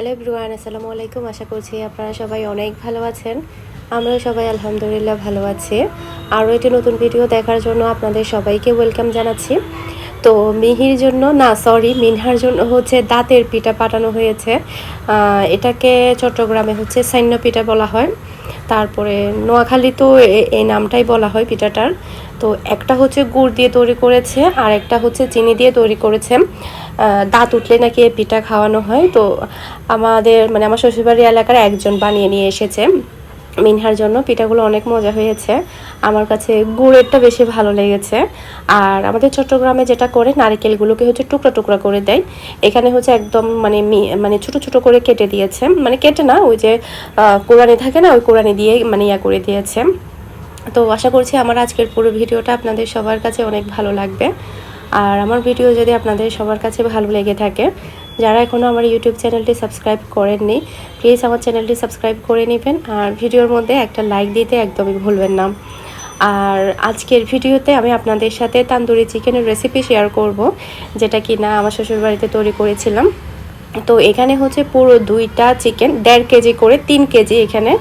Hello ব্রুয়ান আসসালামু আলাইকুম। আশা করছি আপনারা সবাই অনেক ভালো আছেন। আমরা সবাই আলহামদুলিল্লাহ ভালো আছি। আরও একটি নতুন ভিডিও দেখার জন্য আপনাদের সবাইকে ওয়েলকাম জানাচ্ছি। তো মিহির জন্য, না সরি মিনহার জন্য হচ্ছে দাঁতের পিঠা পাঠানো হয়েছে। এটাকে চট্টগ্রামে হচ্ছে সৈন্য পিঠা বলা হয়। তারপরে নোয়াখালী তো এই নামটাই বলা হয় পিঠাটার। তো একটা হচ্ছে গুড় দিয়ে তৈরি করেছে, আর একটা হচ্ছে চিনি দিয়ে তৈরি করেছে। দাঁত উঠলে নাকি পিঠা খাওয়ানো হয়। তো আমাদের মানে আমার শ্বশুরবাড়ি এলাকার একজন বানিয়ে নিয়ে এসেছে। মিনহার জন্য। পিঠাগুলো অনেক মজা হয়েছে। আমার কাছে গুড়েরটা বেশি ভালো লেগেছে। আর আমাদের চট্টগ্রামে যেটা করে, নারকেলগুলোকে হচ্ছে টুকরা টুকরা করে দেয়। এখানে হচ্ছে একদম মানে মানে ছোট ছোট করে কেটে দিয়েছে। মানে কেটে না, ওই যে কোরআনি থাকে না, ওই কোরআনি দিয়ে মানে ইয়া করে দিয়েছে। তো আশা করছি আমার আজকের পুরো ভিডিওটা আপনাদের সবার কাছে অনেক ভালো লাগবে। আর আমার ভিডিও যদি আপনাদের সবার কাছে ভালো লেগে থাকে যারা এখনও আমার ইউটিউব চ্যানেলটি সাবস্ক্রাইব করেননি প্লিজ আমার চ্যানেলটি সাবস্ক্রাইব করে নেবেন আর ভিডিওর মধ্যে একটা লাইক দিতে একদমই ভুলবেন না। আর আজকের ভিডিওতে আমি আপনাদের সাথে তান্দুরি চিকেনের রেসিপি শেয়ার করব, যেটা কি না আমার শ্বশুরবাড়িতে তৈরি করেছিলাম। তো এখানে হচ্ছে পুরো দুইটা চিকেন দেড় কেজি করে তিন কেজি এখানে।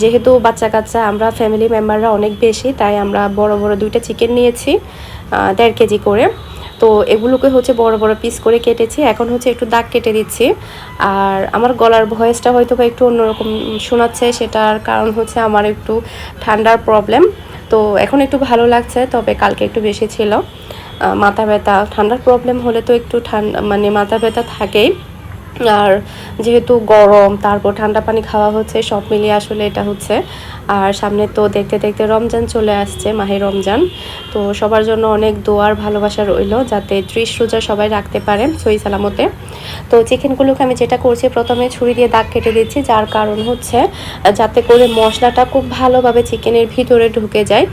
যেহেতু বাচ্চা কাচ্চা, আমরা ফ্যামিলি মেম্বাররা অনেক বেশি, তাই আমরা বড় বড় দুইটা চিকেন নিয়েছি দেড় কেজি করে। তো এগুলোকে হচ্ছে বড় বড় পিস করে কেটেছি। এখন হচ্ছে একটু দাগ কেটে দিচ্ছি। আর আমার গলার ভয়েসটা হয়তো বা একটু অন্যরকম শোনাচ্ছে, সেটার কারণ হচ্ছে আমার একটু ঠান্ডার প্রবলেম তো এখন একটু ভালো লাগছে, তবে কালকে একটু বেশি ছিল। মাথা ব্যথা, ঠান্ডার প্রবলেম হলে তো একটু ঠান্ডা মানে মাথা ব্যথা থাকেই। আর যেহেতু গরম, তারপর ঠান্ডা পানি খাওয়া হচ্ছে, সব মিলিয়ে আসলে এটা হচ্ছে। আর সামনে তো দেখতে দেখতে রমজান চলে আসছে, মাহে রমজান। তো সবার জন্য অনেক দোয়ার ভালোবাসা রইল যাতে ত্রিশ রোজা সবাই রাখতে পারে সই সালামতে। তো চিকেনগুলোকে আমি যেটা করছি প্রথমে ছুরি দিয়ে দাগ কেটে দিচ্ছি, যার কারণ হচ্ছে যাতে করে মশলাটা খুব ভালোভাবে চিকেনের ভিতরে ঢুকে যায়।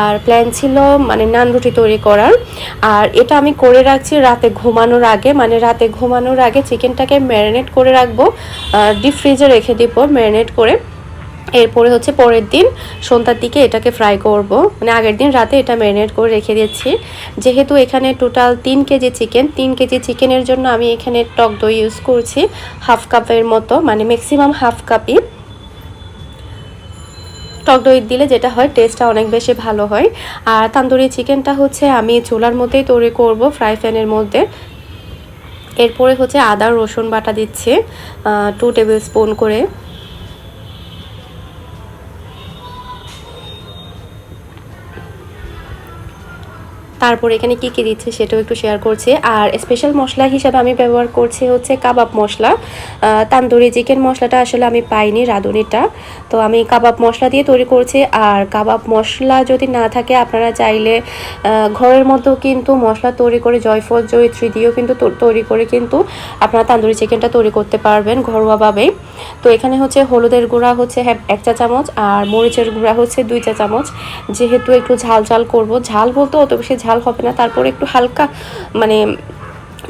আর প্ল্যান ছিল মানে নান রুটি তৈরি করার। আর এটা আমি করে রাখছি রাতে ঘুমানোর আগে মানে রাতে ঘুমানোর আগে চিকেনটাকে ম্যারিনেট করে রাখব ডিপ ফ্রিজে রেখে দিব ম্যারিনেট করে। এরপরে হচ্ছে পরের দিন সন্ধ্যার দিকে এটাকে ফ্রাই করব। মানে আগের দিন রাতে এটা ম্যারিনেট করে রেখে দিচ্ছি যেহেতু এখানে টোটাল তিন কেজি চিকেন তিন কেজি চিকেনের জন্য আমি এখানে টক দই ইউজ করছি হাফ কাপের মতো মানে ম্যাক্সিমাম হাফ কাপই টক দই দিলে যেটা হয় টেস্টটা অনেক বেশি ভালো হয়। আর তান্দুরি চিকেনটা হচ্ছে আমি চুলার মধ্যেই তৈরি করব ফ্রাই প্যানের মধ্যে। এরপরে হচ্ছে আদা, রসুন বাটা দিচ্ছে টু টেবিল স্পুন করে। তারপর এখানে কি কি দিচ্ছে সেটাও একটু শেয়ার করছি। আর স্পেশাল মশলা হিসাবে আমি ব্যবহার করছি হচ্ছে কাবাব মশলা। তান্দুরি চিকেন মশলাটা আসলে আমি পাইনি রাঁধুনিটা। তো আমি কাবাব মশলা দিয়ে তৈরি করছি। আর কাবাব মশলা যদি না থাকে আপনারা চাইলে ঘরের মধ্যেও কিন্তু মশলা তৈরি করে জয়ফল জয়ত্রী দিয়েও কিন্তু তৈরি করে কিন্তু আপনারা তান্দুরি চিকেনটা তৈরি করতে পারবেন ঘরোয়াভাবেই। তো এখানে হচ্ছে হলুদের গুঁড়া হচ্ছে হ্যাঁ, এক চা চামচ। আর মরিচের গুঁড়া হচ্ছে দুই চা চামচ। যেহেতু একটু ঝাল ঝাল করব ঝাল বলতে অত বেশি ঝাল হবে না। তারপরে একটু হালকা মানে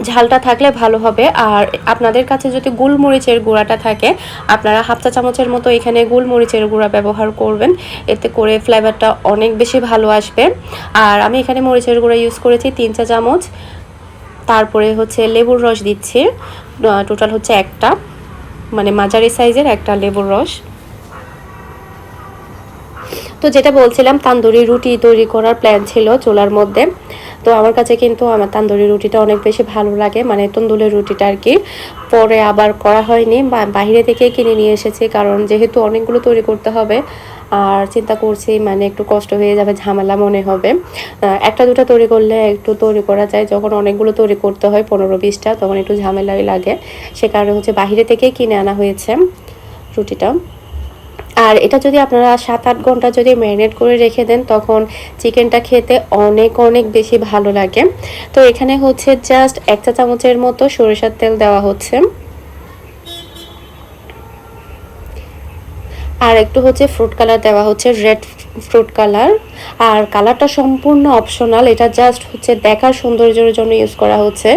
ঝালটা থাকলে ভালো হবে। আর আপনাদের কাছে যদি গোলমরিচের গুঁড়াটা থাকে, আপনারা হাফ চা চামচের মতো এখানে গোলমরিচের গুঁড়া ব্যবহার করবেন। এতে করে ফ্লেভারটা অনেক বেশি ভালো আসবে। আর আমি এখানে মরিচের গুঁড়া ইউজ করেছি তিন চা চামচ। তারপরে হচ্ছে লেবুর রস দিচ্ছি। টোটাল হচ্ছে একটা। মানে মাঝারি সাইজের একটা লেবুর রস। তো যেটা বলছিলাম, তান্দুরি রুটি তৈরি করার প্ল্যান ছিল চুলার মধ্যে। তো আমার কাছে কিন্তু আমার তান্দুরি রুটিটা অনেক বেশি ভালো লাগে মানে তন্দুলের রুটিটা আর কি পরে আবার করা হয়নি। বাইরে থেকে কিনে নিয়ে এসেছি, কারণ যেহেতু অনেকগুলো তৈরি করতে হবে, আর চিন্তা করছি মানে একটু কষ্ট হয়ে যাবে, ঝামেলা মনে হবে। একটা দুটো তৈরি করলে একটু তৈরি করা যায়। যখন অনেকগুলো তৈরি করতে হয়, পনেরো বিশটা, তখন একটু ঝামেলাই লাগে। সে কারণে হচ্ছে বাইরে থেকেই কিনে আনা হয়েছে রুটিটা। আর এটা যদি আপনারা সাত আট ঘণ্টা যদি ম্যারিনেট করে রেখে দেন, তখন চিকেনটা খেতে অনেক অনেক বেশি ভালো লাগে। তো এখানে হচ্ছে জাস্ট এক চা চামচের মতো সরিষার তেল দেওয়া হচ্ছে। আর একটু হচ্ছে ফ্রুট কালার দেওয়া হচ্ছে রেড ফ্রুট কালার আর কালারটা সম্পূর্ণ অপশনাল এটা জাস্ট হচ্ছে দেখার সৌন্দর্যের জন্য ইউজ করা হচ্ছে।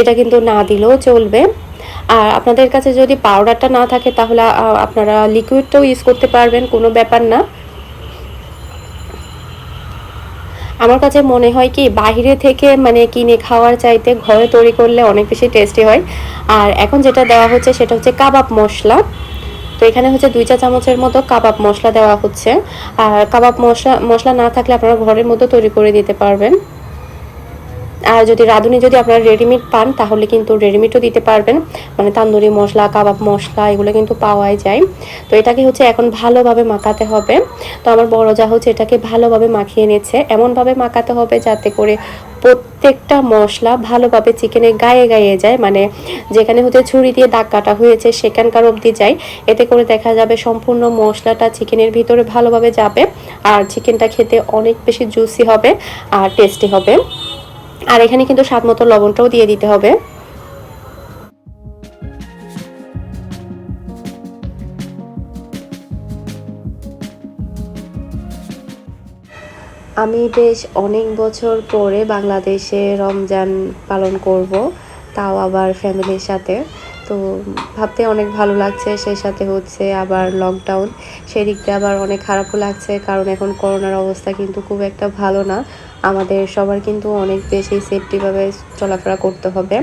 এটা কিন্তু না দিলেও চলবে। আর আপনাদের কাছে যদি পাউডারটা না থাকে তাহলে আপনারা লিকুইডটাও ইউজ করতে পারবেন, কোনো ব্যাপার না। আমার কাছে মনে হয় কি, বাইরে থেকে মানে কিনে খাওয়ার চাইতে ঘরে তৈরি করলে অনেক বেশি টেস্টি হয়। আর এখন যেটা দেওয়া হচ্ছে সেটা হচ্ছে কাবাব মশলা। তো এখানে হচ্ছে দুই চা চামচের মতো কাবাব মশলা দেওয়া হচ্ছে। আর কাবাব মশলা মশলা না থাকলে আপনারা ঘরের মধ্যে তৈরি করে দিতে পারবেন। আর যদি রাঁধুনি যদি আপনারা রেডিমেড পান, তাহলে কিন্তু রেডিমেডও দিতে পারবেন। মানে তান্দুরি মশলা, কাবাব মশলা, এগুলো কিন্তু পাওয়াই যায়। তো এটাকে হচ্ছে এখন ভালোভাবে মাখাতে হবে। তো আমার বড় যা হচ্ছে এটাকে ভালোভাবে মাখিয়ে নিচ্ছে। এমনভাবে মাখাতে হবে যাতে করে প্রত্যেকটা মশলা ভালোভাবে চিকেনে গায়ে গায়ে যায়। মানে যেখানে হচ্ছে ছুরি দিয়ে দাগ কাটা হয়েছে, সেখানকার অবধি যায়। এতে করে দেখা যাবে সম্পূর্ণ মশলাটা চিকেনের ভিতরে ভালোভাবে যাবে। আর চিকেনটা খেতে অনেক বেশি জুসি হবে আর টেস্টি হবে। আর এখানে কিন্তু স্বাদ মতো লবণটাও দিয়ে দিতে হবে। আমি বেশ অনেক বছর পরে বাংলাদেশে রমজান পালন করব, তাও আবার ফ্যামিলির সাথে। তো ভাবতে অনেক ভালো লাগছে, সেই সাথে হচ্ছে আবার লকডাউন সেই দিক আবার অনেক খারাপও লাগছে, কারণ এখন করোনার অবস্থা কিন্তু খুব একটা ভালো না। আমাদের সবার কিন্তু অনেক বেশি সেফটিভাবে চলাফেরা করতে হবে।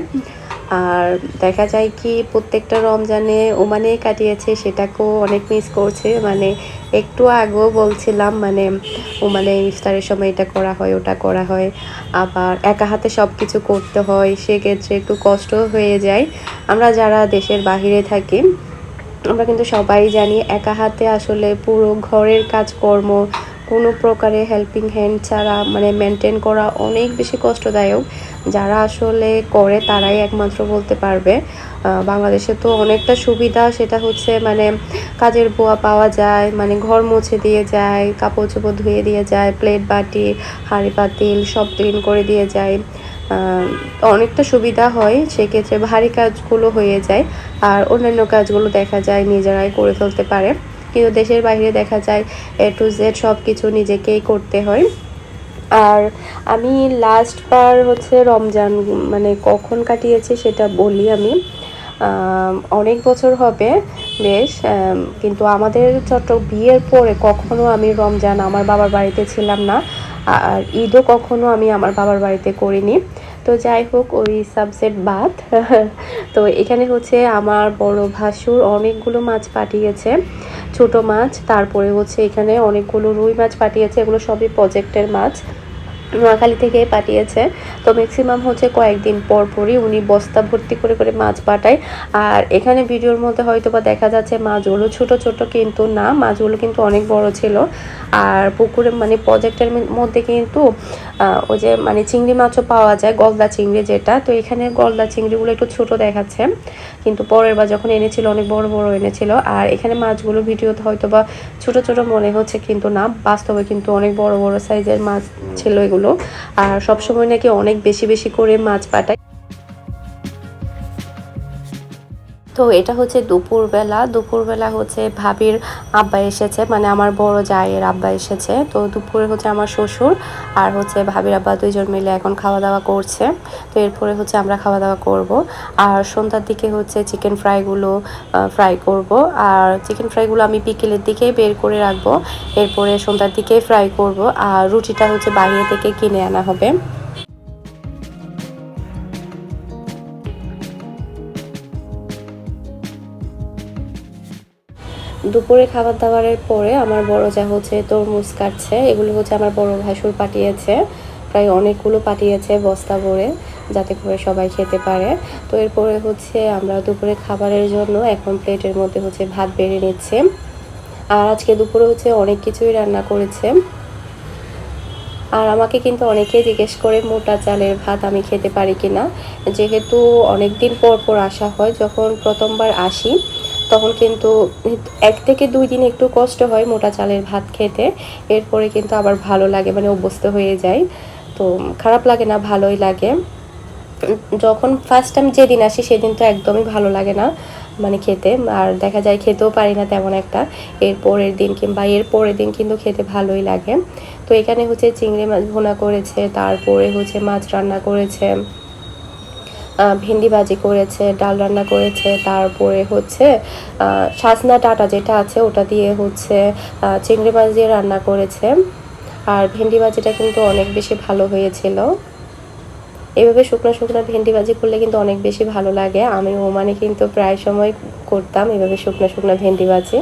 আর দেখা যায় কি প্রত্যেকটা রমজানে ওমানে কাটিয়েছে, সেটাকেও অনেক মিস করছে। মানে একটু আগেও বলছিলাম মানে ওমানে ইফতারের সময় এটা করা হয়, ওটা করা হয়। আবার একা হাতে সব কিছু করতে হয়, সেক্ষেত্রে একটু কষ্ট হয়ে যায়। আমরা যারা দেশের বাহিরে থাকি, আমরা কিন্তু সবাই জানি একা হাতে আসলে পুরো ঘরের কাজকর্ম কোনো প্রকারে হেল্পিং হ্যান্ড ছাড়া মানে মেনটেন করা অনেক বেশি কষ্টদায়ক। যারা আসলে করে তারাই একমাত্র বলতে পারবে। বাংলাদেশে তো অনেকটা সুবিধা, সেটা হচ্ছে মানে কাজের বোয়া পাওয়া যায় মানে ঘর মুছে দিয়ে যায় কাপড় চোপড় ধুয়ে দিয়ে যায় প্লেট বাটি, হাঁড়ি, পাতিল সব ক্লিন করে দিয়ে যায়। অনেকটা সুবিধা হয়, সেক্ষেত্রে ভারী কাজগুলো হয়ে যায়। আর অন্যান্য কাজগুলো দেখা যায়, নিজেরাই করে ফেলতে পারে। কিন্তু দেশের বাইরে দেখা যায় এ টু জেড সব কিছু নিজেকেই করতে হয়। আর আমি লাস্ট বার হচ্ছে রমজান মানে কখন কাটিয়েছি সেটা বলি আমি। অনেক বছর হবে বেশ কিন্তু আমাদের চট্ট বিয়ের পরে কখনো আমি রমজান আমার বাবার বাড়িতে ছিলাম না, আর ঈদও কখনো আমি আমার বাবার বাড়িতে করিনি। তো যাই হোক, ওই সাবজেক্ট বাদ। তো এখানে হচ্ছে আমার বড় ভাসুর অনেকগুলো মাছ পাঠিয়েছে। ছোট মাছ তারপরে হচ্ছে এখানে অনেকগুলো রুই মাছ পাঠিয়েছে এগুলো সবই প্রজেক্টের মাছ। নোয়াখালী থেকে পাঠিয়েছে। তো ম্যাক্সিমাম হচ্ছে কয়েকদিন পর পরই উনি বস্তা ভর্তি করে করে মাছ পাঠায়। আর এখানে ভিডিওর মধ্যে হয়তো বা দেখা যাচ্ছে মাছগুলো ছোট ছোট কিন্তু না, মাছগুলো কিন্তু অনেক বড় ছিল। আর পুকুরে মানে প্রজেক্টের মধ্যে কিন্তু ওই যে মানে চিংড়ি মাছও পাওয়া যায়, গলদা চিংড়ি যেটা। তো এখানে গলদা চিংড়িগুলো একটু ছোট দেখাচ্ছে। কিন্তু পরের বার যখন এনেছিল, অনেক বড় বড় এনেছিল। আর এখানে মাছগুলো ভিডিওতে হয়তো বা ছোট ছোট মনে হচ্ছে কিন্তু না। বাস্তবে কিন্তু অনেক বড় বড় সাইজের মাছ ছিল এগুলো। আর সবসময় নাকি অনেক বেশি বেশি করে মাছ পাঠায় তো এটা হচ্ছে দুপুরবেলা। দুপুরবেলা হচ্ছে ভাবির আব্বা এসেছে মানে আমার বড় জায়ের আব্বা এসেছে। তো দুপুরে হচ্ছে আমার শ্বশুর আর হচ্ছে ভাবির আব্বা দুইজন মিলে এখন খাওয়া দাওয়া করছে। তো এরপরে হচ্ছে আমরা খাওয়া দাওয়া করব। আর সন্ধ্যার দিকে হচ্ছে চিকেন ফ্রাইগুলো ফ্রাই করব। আর চিকেন ফ্রাইগুলো আমি বিকেলের দিকেই বের করে রাখব। এরপরে সন্ধ্যার দিকেই ফ্রাই করব। আর রুটিটা হচ্ছে বাইরে থেকে কিনে আনা হবে। দুপুরে খাবার দাবারের পরে আমার বড় যা হচ্ছে তরমুজ কাটছে, এগুলো হচ্ছে আমার বড় ভাসুর পাঠিয়েছে। প্রায় অনেকগুলো পাঠিয়েছে বস্তা ভরে, যাতে করে সবাই খেতে পারে। তো এরপরে হচ্ছে আমরা দুপুরে খাবারের জন্য এখন প্লেটের মধ্যে হচ্ছে ভাত বেড়ে নিচ্ছে। আর আজকে দুপুরে হচ্ছে অনেক কিছুই রান্না করেছে। আর আমাকে কিন্তু অনেকেই জিজ্ঞেস করে, মোটা চালের ভাত আমি খেতে পারি কিনা? যেহেতু অনেক দিন পর পর আসা হয়, যখন প্রথমবার আসি তখন কিন্তু এক থেকে দুই দিন একটু কষ্ট হয় মোটা চালের ভাত খেতে। এরপরে কিন্তু আবার ভালো লাগে মানে অভ্যস্ত হয়ে যায় তো খারাপ লাগে না, ভালোই লাগে। যখন ফার্স্ট টাইম যেদিন আসি সেদিন তো একদমই ভালো লাগে না মানে খেতে। আর দেখা যায় খেতেও পারি না তেমন একটা। এর পরের দিন কিংবা এর পরের দিন কিন্তু খেতে ভালোই লাগে। তো এখানে হচ্ছে চিংড়ি মাছ ভোনা করেছে, তারপরে হচ্ছে মাছ রান্না করেছে। ভেন্ডি ভাজি করেছে, ডাল রান্না করেছে, তারপরে হচ্ছে সাজনা টাটা যেটা আছে ওটা দিয়ে হচ্ছে চিংড়ি মাছ দিয়ে রান্না করেছে। আর ভেন্ডি ভাজিটা কিন্তু অনেক বেশি ভালো হয়েছিল। এভাবে শুকনো শুকনো ভেন্ডি ভাজি করলে কিন্তু অনেক বেশি ভালো লাগে। আমি ওমানে কিন্তু প্রায় সময় করতাম এভাবে শুকনো শুকনো ভেন্ডি ভাজি।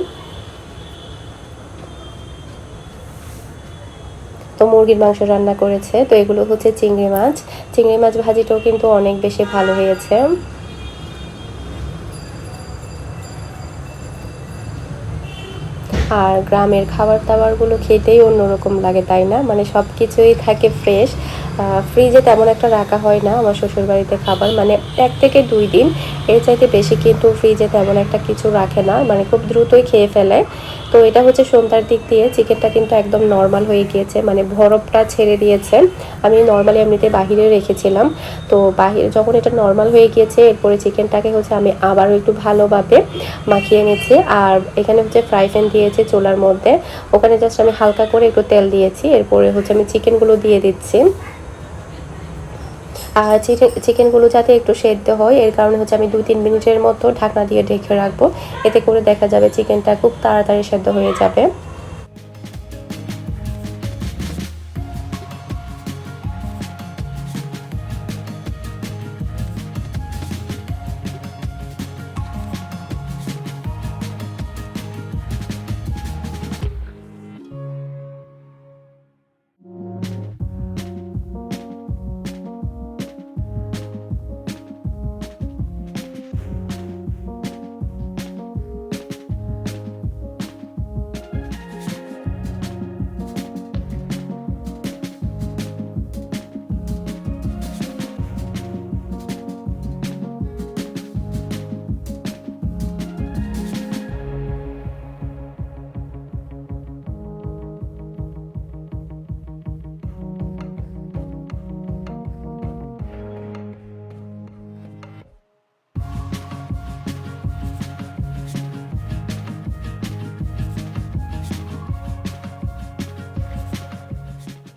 তো মুরগির মাংস রান্না করেছে, তো এগুলো হচ্ছে চিংড়ি মাছ। চিংড়ি মাছ ভাজিটাও কিন্তু অনেক বেশি ভালো হয়েছে। আর গ্রামের খাবার দাবারগুলো খেতেই অন্যরকম লাগে, তাই না? মানে সব কিছুই থাকে ফ্রেশ ফ্রিজে তেমন একটা রাখা হয় না আমার শ্বশুরবাড়িতে খাবার। মানে এক থেকে দুই দিন। এর চাইতে বেশি কিন্তু ফ্রিজে তেমন একটা কিছু রাখে না। মানে খুব দ্রুতই খেয়ে ফেলে। তো এটা হচ্ছে সন্ধ্যার দিক দিয়ে। চিকেনটা কিন্তু একদম নর্মাল হয়ে গিয়েছে। মানে বরফটা ছেড়ে দিয়েছে। আমি নর্মালি এমনিতে বাহিরে রেখেছিলাম। তো বাহিরে যখন এটা নর্মাল হয়ে গিয়েছে, এরপরে চিকেনটাকে হচ্ছে আমি আবারও একটু ভালোভাবে মাখিয়ে নিচ্ছি। আর এখানে হচ্ছে ফ্রাই প্যান দিয়েছে চোলার মধ্যে। ওখানে জাস্ট আমি হালকা করে একটু তেল দিয়েছি। এরপরে হচ্ছে আমি চিকেনগুলো দিয়ে দিচ্ছি। আর চিকেনগুলো যাতে একটু সেদ্ধ হয়, এর কারণে হচ্ছে আমি দুই তিন মিনিটের মতো ঢাকনা দিয়ে ঢেকে রাখব। এতে করে দেখা যাবে চিকেনটা খুব তাড়াতাড়ি সেদ্ধ হয়ে যাবে।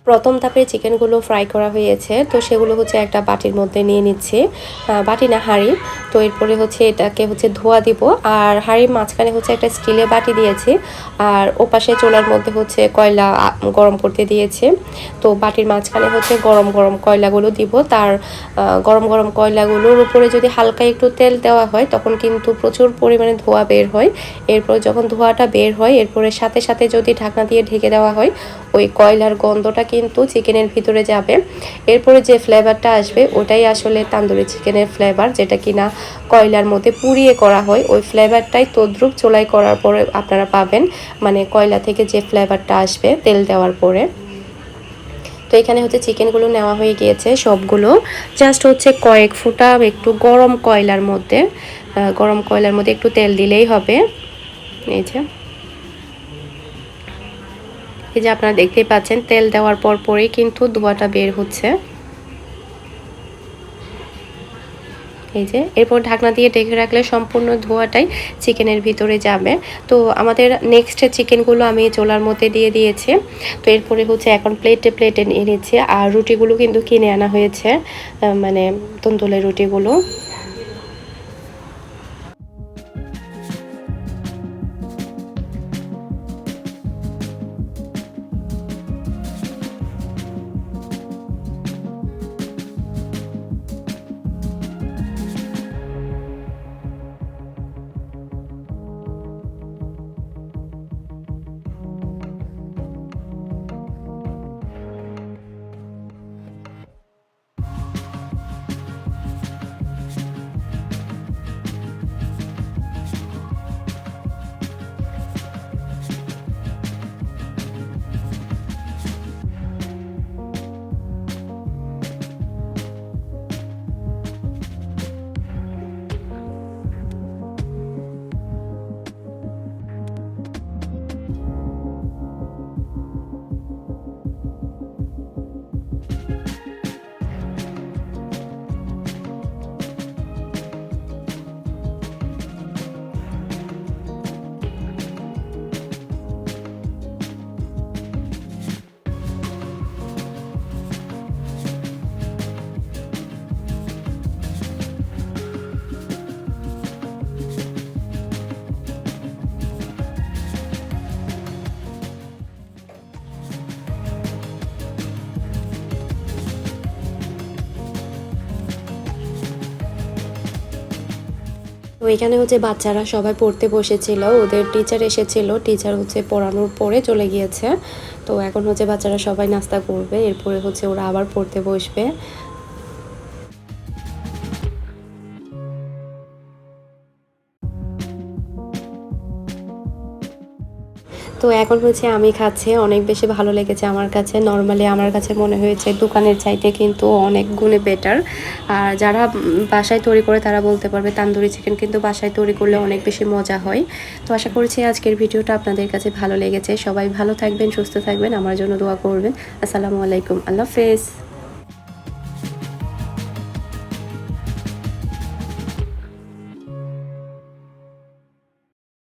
প্রথম ধাপে চিকেনগুলো ফ্রাই করা হয়েছে। তো সেগুলো হচ্ছে একটা বাটির মধ্যে নিয়ে নিচ্ছি। বাটি না, হাঁড়ি। তো এরপরে হচ্ছে এটাকে হচ্ছে ধোয়া দিব। আর হাঁড়ির মাঝখানে হচ্ছে একটা স্টিলের বাটি দিয়েছি। আর ওপাশে চোলার মধ্যে হচ্ছে কয়লা গরম করতে দিয়েছে। তো বাটির মাঝখানে হচ্ছে গরম গরম কয়লাগুলো দিব। তার গরম গরম কয়লাগুলোর উপরে যদি হালকা একটু তেল দেওয়া হয়, তখন কিন্তু প্রচুর পরিমাণে ধোয়া বের হয়। এরপর যখন ধোয়াটা বের হয়, এরপরে সাথে সাথে যদি ঢাকনা দিয়ে ঢেকে দেওয়া হয় ওই কয়লার গন্ধটা কিন্তু চিকেনের ভিতরে যাবে। এরপরে যে ফ্লেভারটা আসবে, ওটাই আসলে তান্দুরি চিকেনের ফ্লেভার যেটা কিনা কয়লার মধ্যে পুড়িয়ে করা হয়। ওই ফ্লেভারটাই তদ্রুপ চোলাই করার পরে আপনারা পাবেন মানে কয়লা থেকে যে ফ্লেভারটা আসবে, তেল দেওয়ার পরে। তো এখানে হচ্ছে চিকেনগুলো নেওয়া হয়ে গিয়েছে সবগুলো। জাস্ট হচ্ছে কয়েক ফুটা একটু গরম কয়লার মধ্যে গরম কয়লার মধ্যে একটু তেল দিলেই হবে। এই যে। এই যে আপনারা দেখতেই পাচ্ছেন, তেল দেওয়ার পর পরেই কিন্তু ধোয়াটা বের হচ্ছে। এই যে, এরপর ঢাকনা দিয়ে ডেকে রাখলে সম্পূর্ণ ধোয়াটাই চিকেনের ভিতরে যাবে। তো আমাদের নেক্সট চিকেনগুলো আমি চোলার মধ্যে দিয়ে দিয়েছি। তো এরপরে হচ্ছে এখন প্লেটে প্লেটে নিয়ে নিচ্ছি আর রুটিগুলো কিন্তু কিনে আনা হয়েছে মানে তন্দুলের রুটিগুলো। এখানে হচ্ছে বাচ্চারা সবাই পড়তে বসেছিল, ওদের টিচার এসেছিল টিচার হচ্ছে পড়ানোর পরে চলে গিয়েছে। তো এখন হচ্ছে বাচ্চারা সবাই নাস্তা করবে, এরপরে হচ্ছে ওরা আবার পড়তে বসবে। তো এখন হচ্ছে আমি খাচ্ছি, অনেক বেশি ভালো লেগেছে আমার কাছে। নর্মালি আমার কাছে মনে হয়েছে দোকানের চাইতে কিন্তু অনেক গুণে বেটার আর যারা বাসায় তৈরি করে তারা বলতে পারবে তান্দুরি চিকেন কিন্তু বাসায় তৈরি করলে অনেক বেশি মজা হয়। তো আশা করছি আজকের ভিডিওটা আপনাদের কাছে ভালো লেগেছে। সবাই ভালো থাকবেন, সুস্থ থাকবেন, আমার জন্য দোয়া করবেন। আসসালামু আলাইকুম, আল্লাহ হাফেজ।